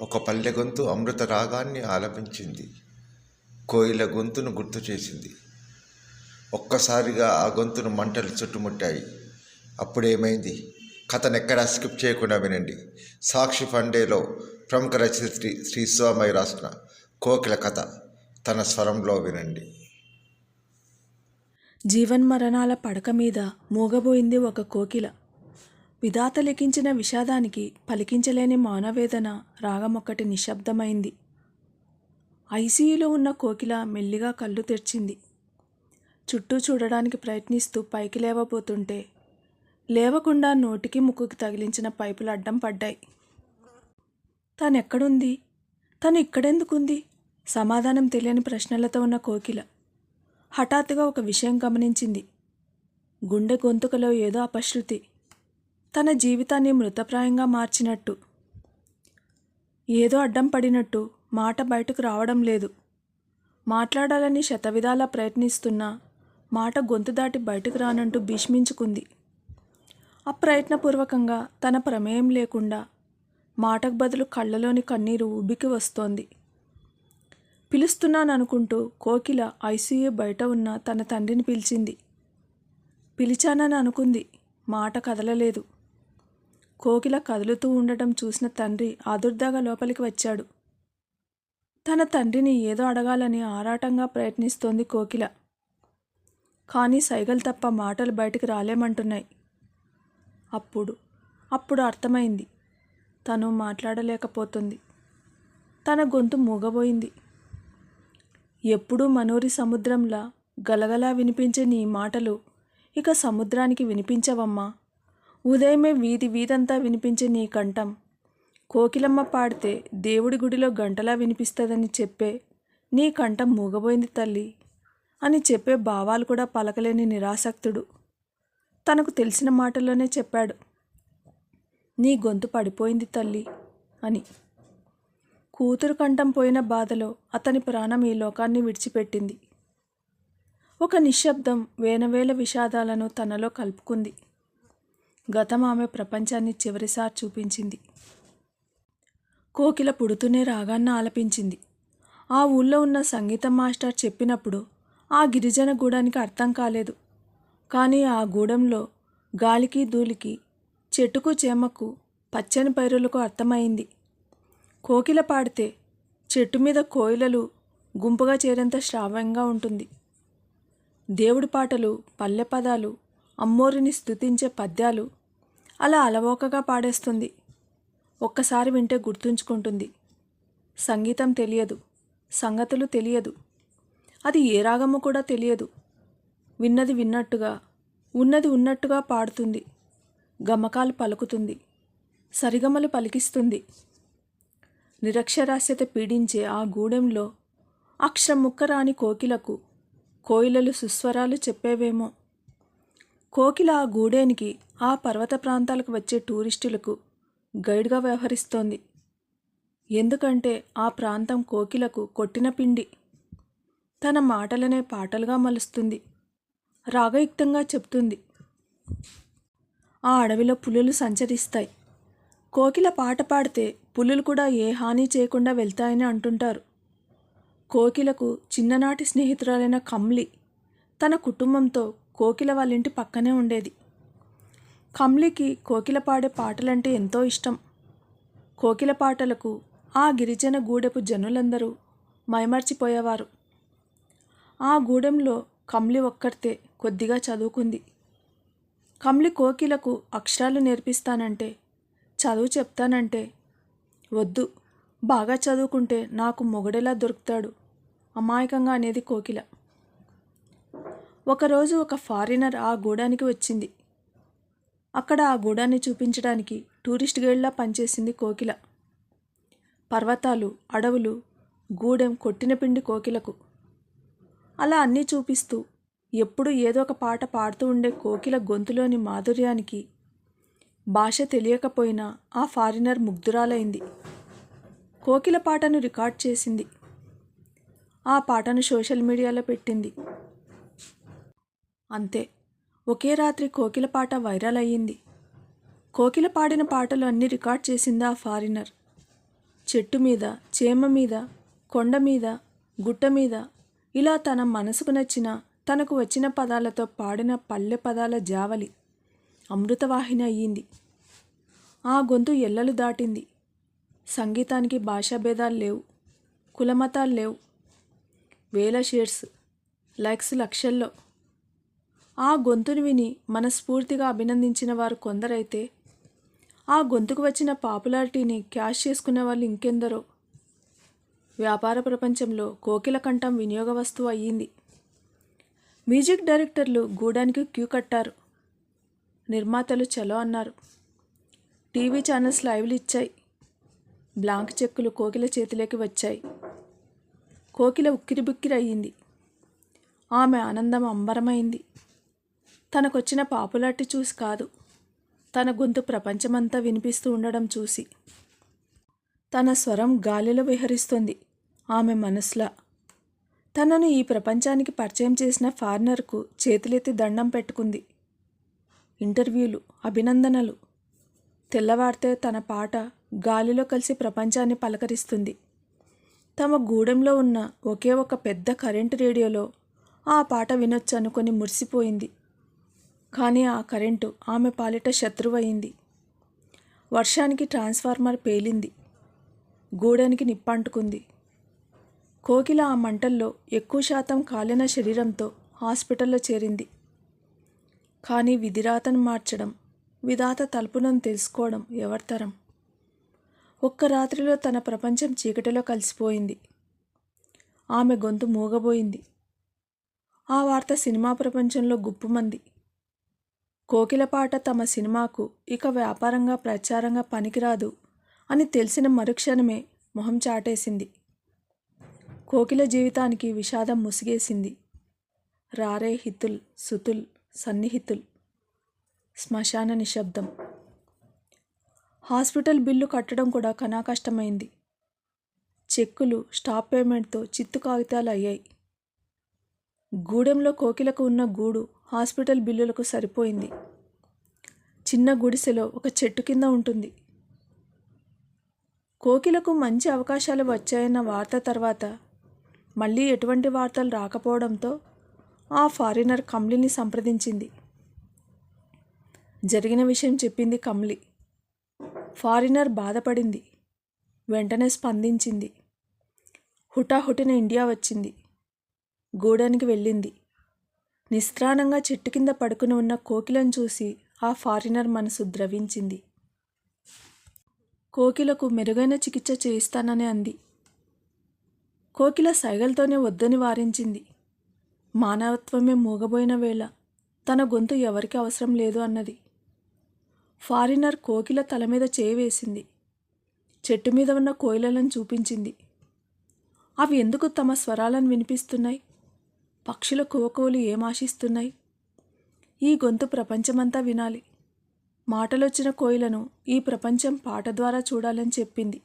ఒక పల్లె గొంతు అమృత రాగాన్ని ఆలపించింది. కోయిల గొంతును గుర్తు చేసింది. ఒక్కసారిగా ఆ గొంతును మంటలు చుట్టుముట్టాయి. అప్పుడేమైంది? కథను ఎక్కడా స్కిప్ చేయకుండా వినండి. సాక్షి ఫండేలో ప్రముఖ రచయిత్రి శ్రీ స్వామి రాసిన కోకిల కథ తన స్వరంలో వినండి. జీవన్మరణాల పడక మీద మూగబోయింది ఒక కోకిల. విధాత లిఖించిన విషాదానికి పలికించలేని మానవేదన రాగమొక్కటి నిశ్శబ్దమైంది. ఐసీయూలో ఉన్న కోకిల మెల్లిగా కళ్ళు తెరిచింది. చుట్టూ చూడడానికి ప్రయత్నిస్తూ పైకి లేవబోతుంటే లేవకుండా నోటికి ముక్కుకి తగిలించిన పైపులు అడ్డం పడ్డాయి. తనెక్కడుంది? తను ఇక్కడెందుకుంది? సమాధానం తెలియని ప్రశ్నలతో ఉన్న కోకిల హఠాత్తుగా ఒక విషయం గమనించింది. గుండె గొంతుకలో ఏదో అపశృతి. తన జీవితాన్ని మృతప్రాయంగా మార్చినట్టు. ఏదో అడ్డం పడినట్టు మాట బయటకు రావడం లేదు. మాట్లాడాలని శతవిధాలా ప్రయత్నిస్తున్నా మాట గొంతు దాటి బయటకు రానంటూ భీష్మించుకుంది. అప్రయత్నపూర్వకంగా తన ప్రమేయం లేకుండా మాటకు బదులు కళ్ళలోని కన్నీరు ఉబికి వస్తోంది. పిలుస్తున్నాననుకుంటూ కోకిల ఐసీయూ బయట ఉన్న తన తండ్రిని పిలిచింది. పిలిచానని అనుకుంది. మాట కదలలేదు. కోకిల కదులుతూ ఉండటం చూసిన తండ్రి ఆదుర్దాగా లోపలికి వచ్చాడు. తన తండ్రిని ఏదో అడగాలని ఆరాటంగా ప్రయత్నిస్తోంది కోకిల. కానీ సైగలు తప్ప మాటలు బయటికి రాలేమంటున్నాయి. అప్పుడు అప్పుడు అర్థమైంది. తను మాట్లాడలేకపోతుంది. తన గొంతు మూగబోయింది. ఎప్పుడూ మనూరి సముద్రంలా గలగలా వినిపించే నీ మాటలు ఇక సముద్రానికి వినిపించవమ్మా. ఉదయమే వీధి వీధంతా వినిపించే నీ కంఠం. కోకిలమ్మ పాడితే దేవుడి గుడిలో గంటలా వినిపిస్తుందని చెప్పే నీ కంఠం మూగబోయింది తల్లి అని చెప్పే భావాలు కూడా పలకలేని నిరాసక్తుడు. తనకు తెలిసిన మాటల్లోనే చెప్పాడు. నీ గొంతు పడిపోయింది తల్లి అని. కూతురు కంఠం పోయిన బాధలో అతని ప్రాణం ఈ లోకాన్ని విడిచిపెట్టింది. ఒక నిశ్శబ్దం వేనవేల విషాదాలను తనలో కలుపుకుంది. గతం ఆమె ప్రపంచాన్ని చివరిసారి చూపించింది. కోకిల పుడుతూనే రాగాన్న ఆలపించింది. ఆ ఊళ్ళో ఉన్న సంగీతం మాస్టర్ చెప్పినప్పుడు ఆ గిరిజన గూడానికి అర్థం కాలేదు. కానీ ఆ గూడెంలో గాలికి ధూళికి చెట్టుకు చేమకు పచ్చని పైరులకు అర్థమైంది. కోకిల పాడితే చెట్టు మీద కోయిలలు గుంపుగా చేరేంత శ్రావ్యంగా ఉంటుంది. దేవుడి పాటలు పల్లె పదాలు అమ్మోరిని స్థుతించే పద్యాలు అలా అలవోకగా పాడేస్తుంది. ఒక్కసారి వింటే గుర్తుంచుకుంటుంది. సంగీతం తెలియదు. సంగతులు తెలియదు. అది ఏ రాగము కూడా తెలియదు. విన్నది విన్నట్టుగా ఉన్నది ఉన్నట్టుగా పాడుతుంది. గమకాలు పలుకుతుంది. సరిగమలు పలికిస్తుంది. నిరక్షరాస్యత పీడించే ఆ గూడెంలో అక్షరం ముక్కరాని కోకిలకు కోయిలలు సుస్వరాలు చెప్పేవేమో. కోకిల ఆ గూడేనికి ఆ పర్వత ప్రాంతాలకు వచ్చే టూరిస్టులకు గైడ్గా వ్యవహరిస్తోంది. ఎందుకంటే ఆ ప్రాంతం కోకిలకు కొట్టిన పిండి. తన మాటలనే పాటలుగా మలుస్తుంది. రాగయుక్తంగా చెప్తుంది. ఆ అడవిలో పులులు సంచరిస్తాయి. కోకిల పాట పాడితే పులులు కూడా ఏ హాని చేయకుండా వెళ్తాయని అంటుంటారు. కోకిలకు చిన్ననాటి స్నేహితురాలైన కమ్లి తన కుటుంబంతో కోకిల వాళ్ళ ఇంటి పక్కనే ఉండేది. కమ్లికి కోకిల పాడే పాటలంటే ఎంతో ఇష్టం. కోకిల పాటలకు ఆ గిరిజన గూడెపు జనులందరూ మైమర్చిపోయేవారు. ఆ గూడెంలో కమ్లి ఒక్కరితే కొద్దిగా చదువుకుంది. కమ్లి కోకిలకు అక్షరాలు నేర్పిస్తానంటే చదువు చెప్తానంటే వద్దు బాగా చదువుకుంటే నాకు మొగుడెలా దొరుకుతాడు అమాయకంగా అనేది కోకిల. ఒకరోజు ఒక ఫారినర్ ఆ గూడానికి వచ్చింది. అక్కడ ఆ గూడాన్ని చూపించడానికి టూరిస్ట్ గైడ్లా పనిచేసింది కోకిల. పర్వతాలు అడవులు గూడెం కొట్టిన పిండి కోకిలకు. అలా అన్నీ చూపిస్తూ ఎప్పుడు ఏదో ఒక పాట పాడుతూ ఉండే కోకిల గొంతులోని మాధుర్యానికి భాష తెలియకపోయినా ఆ ఫారినర్ ముగ్ధురాలైంది. కోకిల పాటను రికార్డ్ చేసింది. ఆ పాటను సోషల్ మీడియాలో పెట్టింది. అంతే. ఒకే రాత్రి కోకిల పాట వైరల్ అయ్యింది. కోకిల పాడిన పాటలు అన్నీ రికార్డ్ చేసింది ఆ ఫారినర్. చెట్టు మీద చేమ మీద కొండ మీద గుట్ట మీద ఇలా తన మనసుకు నచ్చిన తనకు వచ్చిన పదాలతో పాడిన పల్లె పదాల జావలి అమృతవాహిని అయ్యింది. ఆ గొంతు ఎల్లలు దాటింది. సంగీతానికి భాషాభేదాలు లేవు. కులమతాలు లేవు. వేల షేర్స్ లైక్స్ లక్షల్లో. ఆ గొంతును విని మనస్ఫూర్తిగా అభినందించిన వారు కొందరైతే ఆ గొంతుకు వచ్చిన పాపులారిటీని క్యాష్ చేసుకునే వాళ్ళు ఇంకెందరో. వ్యాపార ప్రపంచంలో కోకిల కంఠం వినియోగ వస్తువు అయ్యింది. మ్యూజిక్ డైరెక్టర్లు గూడానికి క్యూ కట్టారు. నిర్మాతలు చలో అన్నారు. టీవీ ఛానల్స్ లైవ్లు ఇచ్చాయి. బ్లాంక్ చెక్కులు కోకిల చేతిలోకి వచ్చాయి. కోకిల ఉక్కిరిబిక్కిరి అయ్యింది. ఆమె ఆనందం అంబరమైంది. తనకొచ్చిన పాపులారిటీ చూసి కాదు. తన గొంతు ప్రపంచమంతా వినిపిస్తూ ఉండడం చూసి. తన స్వరం గాలిలో విహరిస్తుంది. ఆమె మనసులా. తనను ఈ ప్రపంచానికి పరిచయం చేసిన ఫారినర్కు చేతులెత్తి దండం పెట్టుకుంది. ఇంటర్వ్యూలు అభినందనలు. తెల్లవారితే తన పాట గాలిలో కలిసి ప్రపంచాన్ని పలకరిస్తుంది. తమ గూడెంలో ఉన్న ఒకే ఒక పెద్ద కరెంటు రేడియోలో ఆ పాట వినొచ్చు అనుకొని మురిసిపోయింది. కానీ ఆ కరెంటు ఆమె పాలిట శత్రువయింది. వర్షానికి ట్రాన్స్ఫార్మర్ పేలింది. గూడానికి నిప్పంటుకుంది. కోకిల ఆ మంటల్లో ఎక్కువ శాతం కాలిన శరీరంతో హాస్పిటల్లో చేరింది. కానీ విధిరాతను మార్చడం విధాత తలుపులను తెలుసుకోవడం ఎవరితరం? ఒక్క రాత్రిలో తన ప్రపంచం చీకటిలో కలిసిపోయింది. ఆమె గొంతు మూగబోయింది. ఆ వార్త సినిమా ప్రపంచంలో గుప్పుమంది. కోకిల పాట తమ సినిమాకు ఇక వ్యాపారంగా ప్రచారంగా పనికిరాదు అని తెలిసిన మరుక్షణమే మొహం చాటేసింది. కోకిల జీవితానికి విషాదం ముసిగేసింది. రారే హితుల్ సుతుల్ సన్నిహితుల్ శ్మశాన నిశ్శబ్దం. హాస్పిటల్ బిల్లు కట్టడం కూడా కష్టమైంది చెక్కులు స్టాప్ పేమెంట్తో చిత్తు కాగితాలు అయ్యాయి. గూడెంలో కోకిలకు ఉన్న గూడు హాస్పిటల్ బిల్లులకు సరిపోయింది. చిన్న గుడిసెలో ఒక చెట్టు కింద ఉంటుంది. కోకిలకు మంచి అవకాశాలు వచ్చాయన్న వార్త తర్వాత మళ్ళీ ఎటువంటి వార్తలు రాకపోవడంతో ఆ ఫారినర్ కమ్లిని సంప్రదించింది. జరిగిన విషయం చెప్పింది కమ్లి. ఫారినర్ బాధపడింది. వెంటనే స్పందించింది. హుటాహుటిన ఇండియా వచ్చింది. గూడానికి వెళ్ళింది. నిస్త్రాణంగా చెట్టు కింద పడుకుని ఉన్న కోకిలను చూసి ఆ ఫారినర్ మనసు ద్రవించింది. కోకిలకు మెరుగైన చికిత్స చేయిస్తానని అంది. కోకిల సైగలతోనే వద్దని వారించింది. మానవత్వమే మూగబోయిన వేళ తన గొంతు ఎవరికి అవసరం లేదు అన్నది. ఫారినర్ కోకిల తల మీద చేయి వేసింది. చెట్టు మీద ఉన్న కోయిలలను చూపించింది. అవి ఎందుకు తమ స్వరాలను వినిపిస్తున్నాయి? పక్షుల కోకోలు ఏం ఆశిస్తున్నాయి? ఈ గొంతు ప్రపంచమంతా వినాలి. మాటలొచ్చిన కోయిలను ఈ ప్రపంచం పాట ద్వారా చూడాలని చెప్పింది.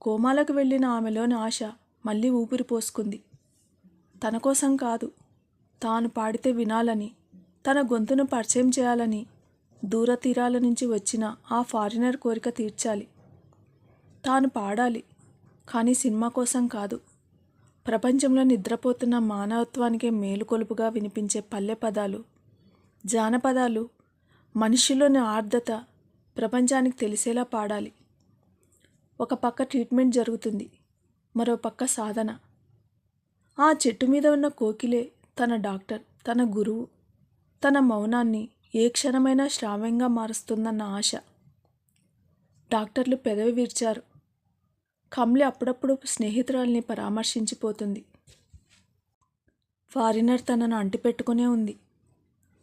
కోమాలకు వెళ్ళిన ఆమెలోని ఆశ మళ్ళీ ఊపిరి పోసుకుంది. తన కోసం కాదు తాను పాడితే వినాలని తన గొంతును పరిచయం చేయాలని దూర తీరాల నుంచి వచ్చిన ఆ ఫారినర్ కోరిక తీర్చాలి. తాను పాడాలి కానీ సినిమా కోసం కాదు. ప్రపంచంలో నిద్రపోతున్న మానవత్వానికే మేలుకొలుపుగా వినిపించే పల్లె పదాలు జానపదాలు మనిషిలోని ఆర్ద్రత ప్రపంచానికి తెలిసేలా పాడాలి. ఒక పక్క ట్రీట్మెంట్ జరుగుతుంది మరో పక్క సాధన. ఆ చెట్టు మీద ఉన్న కోకిలే తన డాక్టర్ తన గురువు తన మౌనాన్ని ఏ క్షణమైనా శ్రావ్యంగా మారుస్తుందన్న ఆశ. డాక్టర్లు పెదవి విరిచారు. కమ్లి అప్పుడప్పుడు స్నేహితురాల్ని పరామర్శించిపోతుంది. ఫారినర్ తనను అంటిపెట్టుకునే ఉంది.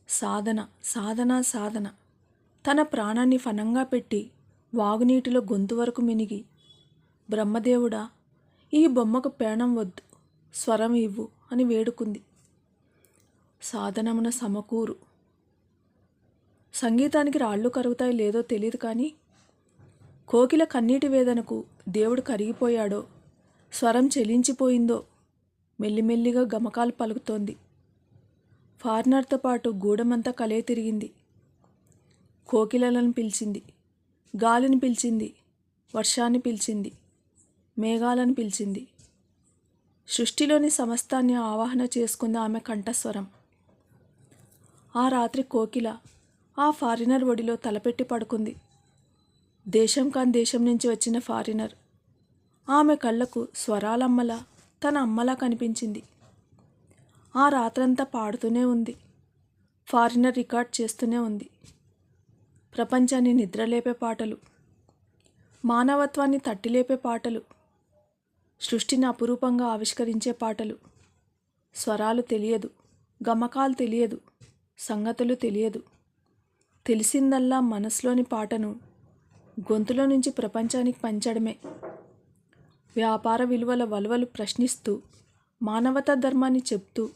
సాధన సాధన సాధన. తన ప్రాణాన్ని ఫనంగా పెట్టి వాగునీటిలో గొంతు వరకు మినిగి బ్రహ్మదేవుడా ఈ బొమ్మకు పేణం వద్దు స్వరం ఇవ్వు అని వేడుకుంది. సాధనమున సమకూరు. సంగీతానికి రాళ్ళు కరుగుతాయి లేదో తెలియదు కానీ కోకిల కన్నీటి వేదనకు దేవుడు కరిగిపోయాడో స్వరం చెలించిపోయిందో మెల్లిమెల్లిగా గమకాలు పలుకుతోంది. ఫారినర్తో పాటు గూడమంతా కలే తిరిగింది. కోకిలలను పిలిచింది గాలిని పిలిచింది వర్షాన్ని పిలిచింది మేఘాలను పిలిచింది. సృష్టిలోని సమస్తాన్ని ఆవాహన చేసుకుంది ఆమె కంఠస్వరం. ఆ రాత్రి కోకిల ఆ ఫారినర్ ఒడిలో తలపెట్టి పడుకుంది. దేశం కాని దేశం నుంచి వచ్చిన ఫారినర్. ఆమె కళ్ళకు స్వరాలమ్మల తన అమ్మలా కనిపించింది. ఆ రాత్రంతా పాడుతూనే ఉంది. ఫారినర్ రికార్డ్ చేస్తూనే ఉంది. ప్రపంచాన్ని నిద్రలేపే పాటలు. మానవత్వాన్ని తట్టిలేపే పాటలు. సృష్టిని అపురూపంగా ఆవిష్కరించే పాటలు. స్వరాలు తెలియదు గమకాలు తెలియదు సంగతులు తెలియదు. తెలిసిందల్లా మనసులోని పాటను గొంతులో నుంచి ప్రపంచానికి పంచడమే. వ్యాపార విలువల వలవలు ప్రశ్నిస్తూ మానవతా ధర్మాన్ని చెప్తూ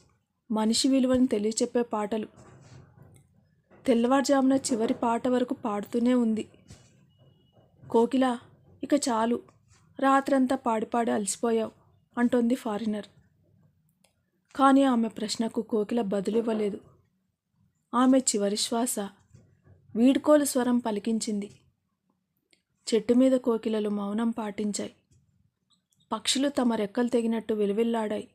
మనిషి విలువను తెలియచెప్పే పాటలు. తెల్లవారుజామున చివరి పాట వరకు పాడుతూనే ఉంది. కోకిల ఇక చాలు. రాత్రంతా పాడి పాడి అలసిపోయావు అంటోంది ఫారినర్. కానీ ఆమె ప్రశ్నకు కోకిల బదులివ్వలేదు. ఆమె చివరి శ్వాస వీడ్కోలు స్వరం పలికించింది. చెట్టు మీద కోకిలలు మౌనం పాటించాయి. పక్షులు తమ రెక్కలు తెగినట్టు వెలువెల్లాడాయి.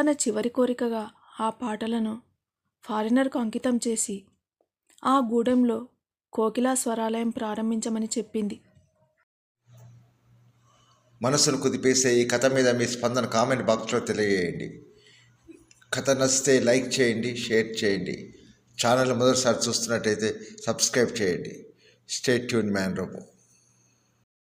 తన చివరి కోరికగా ఆ పాటలను ఫారినర్కు అంకితం చేసి ఆ గూడెంలో కోకిలా స్వరాలయం ప్రారంభించమని చెప్పింది. మనసును కుదిపేసే ఈ కథ మీద మీ స్పందన కామెంట్ బాక్స్లో తెలియజేయండి. కథ నచ్చితే లైక్ చేయండి షేర్ చేయండి. ఛానల్ మొదటిసారి చూస్తున్నట్టయితే సబ్స్క్రైబ్ చేయండి. స్టేట్ ట్యూన్ మ్యాన్ రూపం.